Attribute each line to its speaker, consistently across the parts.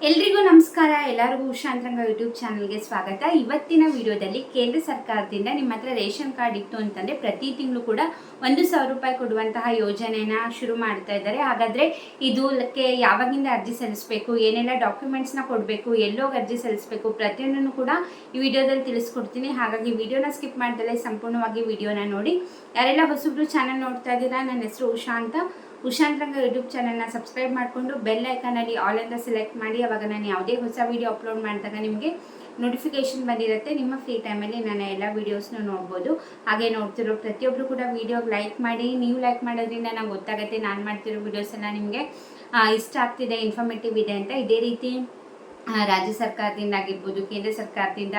Speaker 1: ಎಲ್ರಿಗೂ ನಮಸ್ಕಾರ. ಎಲ್ಲರಿಗೂ ಉಷಾಂತರಂಗ ಯೂಟ್ಯೂಬ್ ಚಾನಲ್ಗೆ ಸ್ವಾಗತ. ಇವತ್ತಿನ ವಿಡಿಯೋದಲ್ಲಿ ಕೇಂದ್ರ ಸರ್ಕಾರದಿಂದ ನಿಮ್ಮ ಹತ್ರ ರೇಷನ್ ಕಾರ್ಡ್ ಇತ್ತು ಅಂತಂದ್ರೆ ಪ್ರತಿ ತಿಂಗಳು ಕೂಡ ಒಂದು ಸಾವಿರ ರೂಪಾಯಿ ಕೊಡುವಂತಹ ಯೋಜನೆನ ಶುರು ಮಾಡ್ತಾ ಇದ್ದಾರೆ. ಹಾಗಾದ್ರೆ ಇದಕ್ಕೆ ಯಾವಾಗಿಂದ ಅರ್ಜಿ ಸಲ್ಲಿಸಬೇಕು? ಏನೆಲ್ಲ ಡಾಕ್ಯುಮೆಂಟ್ಸ್ನ ಕೊಡಬೇಕು? ಎಲ್ಲೋಗಿ ಅರ್ಜಿ ಸಲ್ಲಿಸಬೇಕು? ಪ್ರತಿಯೊಂದನ್ನು ಕೂಡ ಈ ವಿಡಿಯೋದಲ್ಲಿ ತಿಳಿಸ್ಕೊಡ್ತೀನಿ. ಹಾಗಾಗಿ ವಿಡಿಯೋನ ಸ್ಕಿಪ್ ಮಾಡ್ದಲೇ ಸಂಪೂರ್ಣವಾಗಿ ವಿಡಿಯೋನ ನೋಡಿ. ಯಾರೆಲ್ಲ ಹೊಸಬ್ರು ಚಾನಲ್ ನೋಡ್ತಾ ಇದ್ದೀರಾ? ನನ್ನ ಹೆಸರು ಉಷಾ ಅಂತ. ಉಶಾಂತ್ ರಂಗ ಯೂಟ್ಯೂಬ್ ಚಾನಲ್ನ ಸಬ್ಸ್ಕ್ರೈಬ್ ಮಾಡಿಕೊಂಡು ಬೆಲ್ ಐಕಾನಲ್ಲಿ ಆಲ್ ಅಂತ ಸೆಲೆಕ್ಟ್ ಮಾಡಿ, ಅವಾಗ ನಾನು ಯಾವುದೇ ಹೊಸ ವೀಡಿಯೋ ಅಪ್ಲೋಡ್ ಮಾಡಿದಾಗ ನಿಮಗೆ ನೋಟಿಫಿಕೇಶನ್ ಬಂದಿರುತ್ತೆ. ನಿಮ್ಮ ಫ್ರೀ ಟೈಮಲ್ಲಿ ನಾನು ಎಲ್ಲ ವೀಡಿಯೋಸ್ನ ನೋಡ್ಬೋದು. ಹಾಗೆ ನೋಡ್ತಿರೋ ಪ್ರತಿಯೊಬ್ಬರು ಕೂಡ ವೀಡಿಯೋಗೆ ಲೈಕ್ ಮಾಡಿ, ನೀವು ಲೈಕ್ ಮಾಡೋದ್ರಿಂದ ನಂಗೆ ಗೊತ್ತಾಗುತ್ತೆ ನಾನು ಮಾಡ್ತಿರೋ ವೀಡಿಯೋಸ್ ಎಲ್ಲ ನಿಮಗೆ ಇಷ್ಟ ಆಗ್ತಿದೆ ಇನ್ಫಾರ್ಮೇಟಿವ್ ಇದೆ ಅಂತ. ಇದೇ ರೀತಿ ರಾಜ್ಯ ಸರ್ಕಾರದಿಂದ ಆಗಿರ್ಬೋದು ಕೇಂದ್ರ ಸರ್ಕಾರದಿಂದ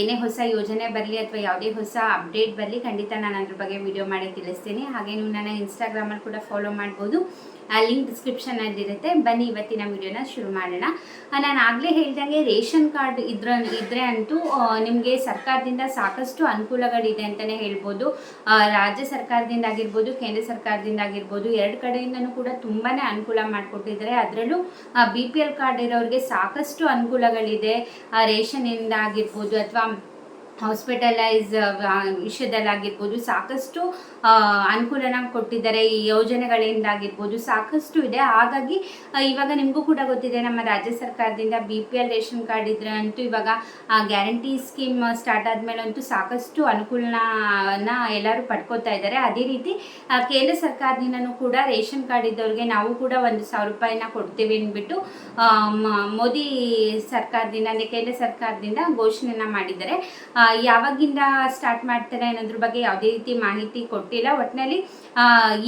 Speaker 1: ಏನೇ ಹೊಸ ಯೋಜನೆ ಬರಲಿ ಅಥವಾ ಯಾವುದೇ ಹೊಸ ಅಪ್ಡೇಟ್ ಬರಲಿ ಖಂಡಿತ ನಾನು ಅದ್ರ ಬಗ್ಗೆ ವಿಡಿಯೋ ಮಾಡಿ ತಿಳಿಸ್ತೀನಿ. ಹಾಗೆ ನೀವು ನನ್ನ ಇನ್ಸ್ಟಾಗ್ರಾಮಲ್ಲಿ ಕೂಡ ಫಾಲೋ ಮಾಡ್ಬೋದು. ಲಿಂಕ್ ಡಿಸ್ಕ್ರಿಪ್ಷನಲ್ಲಿ ಇರುತ್ತೆ. ಬನ್ನಿ ಇವತ್ತಿನ ವಿಡಿಯೋನ ಶುರು ಮಾಡೋಣ. ನಾನು ಆಗಲೇ ಹೇಳ್ದಂಗೆ ರೇಷನ್ ಕಾರ್ಡ್ ಇದ್ರ, ಇದ್ರೆ ಅಂತೂ ನಿಮಗೆ ಸರ್ಕಾರದಿಂದ ಸಾಕಷ್ಟು ಅನುಕೂಲಗಳಿದೆ ಅಂತಲೇ ಹೇಳ್ಬೋದು. ರಾಜ್ಯ ಸರ್ಕಾರದಿಂದ ಆಗಿರ್ಬೋದು, ಕೇಂದ್ರ ಸರ್ಕಾರದಿಂದ ಆಗಿರ್ಬೋದು, ಎರಡು ಕಡೆಯಿಂದನೂ ಕೂಡ ತುಂಬಾ ಅನುಕೂಲ ಮಾಡಿಕೊಟ್ಟಿದ್ದಾರೆ. ಅದರಲ್ಲೂ ಬಿ ಪಿ ಎಲ್ ಕಾರ್ಡ್ ಇರೋರಿಗೆ ಸಾಕಷ್ಟು ಅನುಕೂಲಗಳಿದೆ. ರೇಷನಿಂದ ಆಗಿರ್ಬೋದು ಅಥವಾ ಹಾಸ್ಪಿಟಲೈಸ್ ವಿಷಯದಲ್ಲಾಗಿರ್ಬೋದು, ಸಾಕಷ್ಟು ಅನುಕೂಲನ ಕೊಟ್ಟಿದ್ದಾರೆ. ಈ ಯೋಜನೆಗಳಿಂದಾಗಿರ್ಬೋದು ಸಾಕಷ್ಟು ಇದೆ. ಹಾಗಾಗಿ ಇವಾಗ ನಿಮಗೂ ಕೂಡ ಗೊತ್ತಿದೆ, ನಮ್ಮ ರಾಜ್ಯ ಸರ್ಕಾರದಿಂದ B P L ration card ಇದ್ರೆ ಅಂತೂ ಇವಾಗ ಗ್ಯಾರಂಟಿ ಸ್ಕೀಮ್ ಸ್ಟಾರ್ಟ್ ಆದಮೇಲೆ ಅಂತೂ ಸಾಕಷ್ಟು ಅನುಕೂಲನ ಎಲ್ಲರೂ ಪಡ್ಕೋತಾ ಇದ್ದಾರೆ. ಅದೇ ರೀತಿ ಕೇಂದ್ರ ಸರ್ಕಾರದಿಂದನೂ ಕೂಡ ರೇಷನ್ ಕಾರ್ಡ್ ಇದ್ದವ್ರಿಗೆ ನಾವು ಕೂಡ ಒಂದು ಸಾವಿರ ರೂಪಾಯಿನ ಕೊಡ್ತೀವಿ ಅಂದ್ಬಿಟ್ಟು ಮೋದಿ ಸರ್ಕಾರದಿಂದ ಅಂದರೆ ಕೇಂದ್ರ ಸರ್ಕಾರದಿಂದ ಘೋಷಣೆನ ಮಾಡಿದ್ದಾರೆ. ಯಾವಾಗಿಂದ ಸ್ಟಾರ್ಟ್ ಮಾಡ್ತಾರೆ ಅನ್ನೋದ್ರ ಬಗ್ಗೆ ಯಾವುದೇ ರೀತಿ ಮಾಹಿತಿ ಕೊಟ್ಟಿಲ್ಲ. ಒಟ್ಟಿನಲ್ಲಿ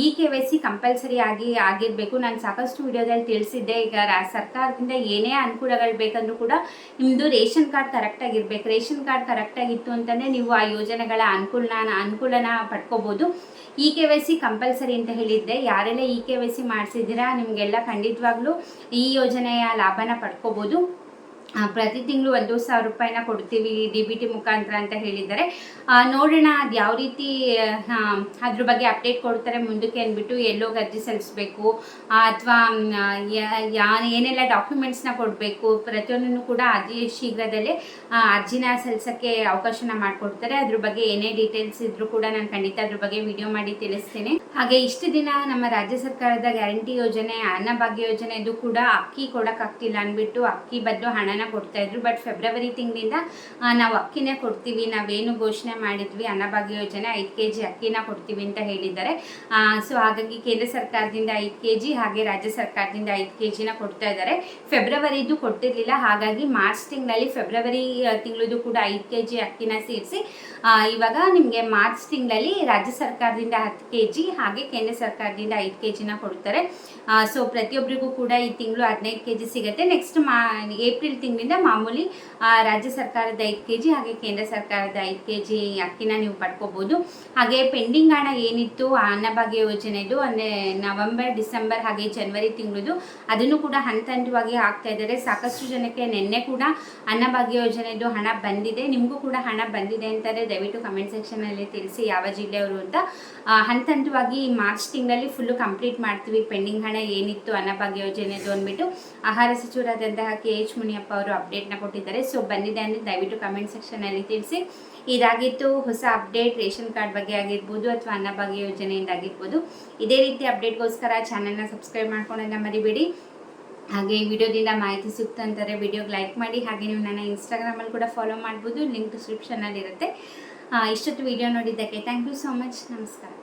Speaker 1: E K Y C compulsory ಆಗಿ ಆಗಿರಬೇಕು. ನಾನು ಸಾಕಷ್ಟು ವಿಡಿಯೋದಲ್ಲಿ ತಿಳಿಸಿದ್ದೆ. ಈಗ ಸರ್ಕಾರದಿಂದ ಏನೇ ಅನುಕೂಲಗಳು ಬೇಕಂದ್ರೂ ಕೂಡ ನಿಮ್ಮದು ರೇಷನ್ ಕಾರ್ಡ್ ಕರೆಕ್ಟಾಗಿರ್ಬೇಕು ರೇಷನ್ ಕಾರ್ಡ್ ಕರೆಕ್ಟಾಗಿತ್ತು ಅಂತಂದರೆ ನೀವು ಆ ಯೋಜನೆಗಳ ಅನುಕೂಲನ ಅನುಕೂಲನ ಪಡ್ಕೋಬೋದು. E K Y C compulsory ಅಂತ ಹೇಳಿದ್ದೆ. ಯಾರೆಲ್ಲ ಇ ಕೆ ವೈ ಸಿ ಮಾಡಿಸಿದ್ದೀರಾ, ನಿಮಗೆಲ್ಲ ಖಂಡಿತವಾಗ್ಲೂ ಈ ಯೋಜನೆಯ ಲಾಭನ ಪಡ್ಕೋಬೋದು. ಪ್ರತಿ ತಿಂಗಳು ಒಂದು ಸಾವಿರ ರೂಪಾಯಿನ ಕೊಡ್ತೀವಿ ಡಿ ಬಿ ಟಿ ಮುಖಾಂತರ ಅಂತ ಹೇಳಿದ್ದಾರೆ. ನೋಡೋಣ ಅದು ಯಾವ ರೀತಿ ಅದ್ರ ಬಗ್ಗೆ ಅಪ್ಡೇಟ್ ಕೊಡ್ತಾರೆ ಮುಂದಕ್ಕೆ ಅಂದ್ಬಿಟ್ಟು ಎಲ್ಲೋಗಿ ಅರ್ಜಿ ಸಲ್ಲಿಸಬೇಕು. ಅಥವಾ ಏನೆಲ್ಲ ಡಾಕ್ಯುಮೆಂಟ್ಸ್ನ ಕೊಡಬೇಕು. ಪ್ರತಿಯೊಂದನ್ನು ಕೂಡ ಅತಿ ಶೀಘ್ರದಲ್ಲೇ ಅರ್ಜಿನ ಸಲ್ಲಿಸೋಕ್ಕೆ ಅವಕಾಶನ ಮಾಡಿಕೊಡ್ತಾರೆ. ಅದ್ರ ಬಗ್ಗೆ ಏನೇ ಡೀಟೇಲ್ಸ್ ಇದ್ರೂ ಕೂಡ ನಾನು ಖಂಡಿತ ಅದ್ರ ಬಗ್ಗೆ ವಿಡಿಯೋ ಮಾಡಿ ತಿಳಿಸ್ತೀನಿ. ಹಾಗೆ ಇಷ್ಟು ದಿನ ನಮ್ಮ ರಾಜ್ಯ ಸರ್ಕಾರದ ಗ್ಯಾರಂಟಿ ಯೋಜನೆ ಅನ್ನಭಾಗ್ಯ ಯೋಜನೆ ಇದು ಕೂಡ ಅಕ್ಕಿ ಕೊಡೋಕ್ಕಾಗ್ತಿಲ್ಲ ಅಂದ್ಬಿಟ್ಟು ಅಕ್ಕಿ ಬದಲು ಹಣನ ಕೊಡ್ತಾ ಇದ್ರು. ಬಟ್ ಫೆಬ್ರವರಿ ತಿಂಗಳಿಂದ ನಾವು ಅಕ್ಕಿನೇ ಕೊಡ್ತೀವಿ, ನಾವೇನು ಘೋಷಣೆ ಮಾಡಿದ್ವಿ, ಅನ್ನಭಾಗ್ಯ ಯೋಜನೆ ಐದು ಕೆ ಜಿ ಅಕ್ಕಿನ ಕೊಡ್ತೀವಿ ಅಂತ ಹೇಳಿದ್ದಾರೆ. ಸೊ ಹಾಗಾಗಿ ಕೇಂದ್ರ ಸರ್ಕಾರದಿಂದ ಐದು ಕೆ ಜಿ ಹಾಗೆ ರಾಜ್ಯ ಸರ್ಕಾರದಿಂದ ಐದು ಕೆ ಜಿನ ಕೊಡ್ತಾ ಇದ್ದಾರೆ. ಫೆಬ್ರವರಿದು ಕೊಟ್ಟಿರಲಿಲ್ಲ, ಹಾಗಾಗಿ ಮಾರ್ಚ್ ತಿಂಗಳಲ್ಲಿ ಫೆಬ್ರವರಿ ತಿಂಗಳದು ಕೂಡ ಐದು ಕೆ ಜಿ ಅಕ್ಕಿನ ಸೇರಿಸಿ ಇವಾಗ ನಿಮಗೆ ಮಾರ್ಚ್ ತಿಂಗಳಲ್ಲಿ ರಾಜ್ಯ ಸರ್ಕಾರದಿಂದ ಹತ್ತು ಕೆ ಜಿ ಹಾಗೆ ಕೇಂದ್ರ ಸರ್ಕಾರದಿಂದ ಐದು ಕೆ ಜಿನ ಕೊಡ್ತಾರೆ ಸೊ ಪ್ರತಿಯೊಬ್ಬರಿಗೂ ಕೂಡ ಈ ತಿಂಗಳು ಹದಿನೈದು ಕೆ ಜಿ ಸಿಗುತ್ತೆ. ನೆಕ್ಸ್ಟ್ ಮಾ ಏಪ್ರಿಲ್ ತಿಂಗಳಿಂದ ಮಾಮೂಲಿ ರಾಜ್ಯ ಸರ್ಕಾರದ ಐದು ಕೆ ಜಿ ಹಾಗೆ ಕೇಂದ್ರ ಸರ್ಕಾರದ ಐದು ಕೆ ಜಿ ಅಕ್ಕಿನ ನೀವು ಪಡ್ಕೋಬೋದು. ಹಾಗೆ ಪೆಂಡಿಂಗ್ ಹಣ ಏನಿತ್ತು ಅನ್ನಭಾಗ್ಯ ಯೋಜನೆದು ಅಂದರೆ ನವೆಂಬರ್, ಡಿಸೆಂಬರ್ ಹಾಗೆ ಜನವರಿ ತಿಂಗಳದು, ಅದನ್ನು ಕೂಡ ಹಂತ ಹಂತವಾಗಿ ಹಾಕ್ತಾ ಇದ್ದಾರೆ. ಸಾಕಷ್ಟು ಜನಕ್ಕೆ ನಿನ್ನೆ ಕೂಡ ಅನ್ನಭಾಗ್ಯ ಯೋಜನೆದು ಹಣ ಬಂದಿದೆ. ನಿಮಗೂ ಕೂಡ ಹಣ ಬಂದಿದೆ ಅಂತಾರೆ. ದಯವಿಟ್ಟು ಕಮೆಂಟ್ ಸೆಕ್ಷನಲ್ಲಿ ತಿಳಿಸಿ ಯಾವ ಜಿಲ್ಲೆಯವರು ಅಂತ. ಹಂತ ಹಂತವಾಗಿ ಮಾರ್ಚ್ ತಿಂಗಳಲ್ಲಿ ಫುಲ್ಲು ಕಂಪ್ಲೀಟ್ ಮಾಡ್ತೀವಿ. ಪೆಂಡಿಂಗ್ ಹಣ ಏನಿತ್ತು ಅನ್ನಭಾಗ್ಯ ಯೋಜನೆದು ಅಂದ್ಬಿಟ್ಟು. ಆಹಾರ ಸಚಿವರಾದಂತಹ ಕೆ ಎಚ್ ಮುನಿಯಪ್ಪ ಅಪ್ಡೇಟ್ನ ಕೊಟ್ಟಿದ್ದಾರೆ. ಸೊ ಬಂದಿದೆ ಅಂದರೆ ದಯವಿಟ್ಟು ಕಮೆಂಟ್ ಸೆಕ್ಷನಲ್ಲಿ ತಿಳಿಸಿ. ಇದಾಗಿತ್ತು ಹೊಸ ಅಪ್ಡೇಟ್ ರೇಷನ್ ಕಾರ್ಡ್ ಬಗ್ಗೆ ಆಗಿರ್ಬೋದು ಅಥವಾ ಅನ್ನಭಾಗ್ಯ ಯೋಜನೆಯಿಂದ ಆಗಿರ್ಬೋದು. ಇದೇ ರೀತಿ ಅಪ್ಡೇಟ್ಗೋಸ್ಕರ ಚಾನಲ್ನ ಸಬ್ಸ್ಕ್ರೈಬ್ ಮಾಡ್ಕೊಳ್ಳೋದನ್ನ ಮರಿಬೇಡಿ. ಹಾಗೆ ಈ ವಿಡಿಯೋದಿಂದ ಮಾಹಿತಿ ಸಿಕ್ತು ಅಂತಾರೆ ವಿಡಿಯೋಗೆ ಲೈಕ್ ಮಾಡಿ. ಹಾಗೆ ನೀವು ನನ್ನ ಇನ್ಸ್ಟಾಗ್ರಾಮಲ್ಲಿ ಕೂಡ ಫಾಲೋ ಮಾಡ್ಬೋದು. ಲಿಂಕ್ ಡಿಸ್ಕ್ರಿಪ್ಷನಲ್ಲಿ ಇರುತ್ತೆ ಆ, ಇಷ್ಟೊತ್ತು ವಿಡಿಯೋ ನೋಡಿದ್ದಕ್ಕೆ ಥ್ಯಾಂಕ್ ಯು ಸೋ ಮಚ್ ನಮಸ್ಕಾರ.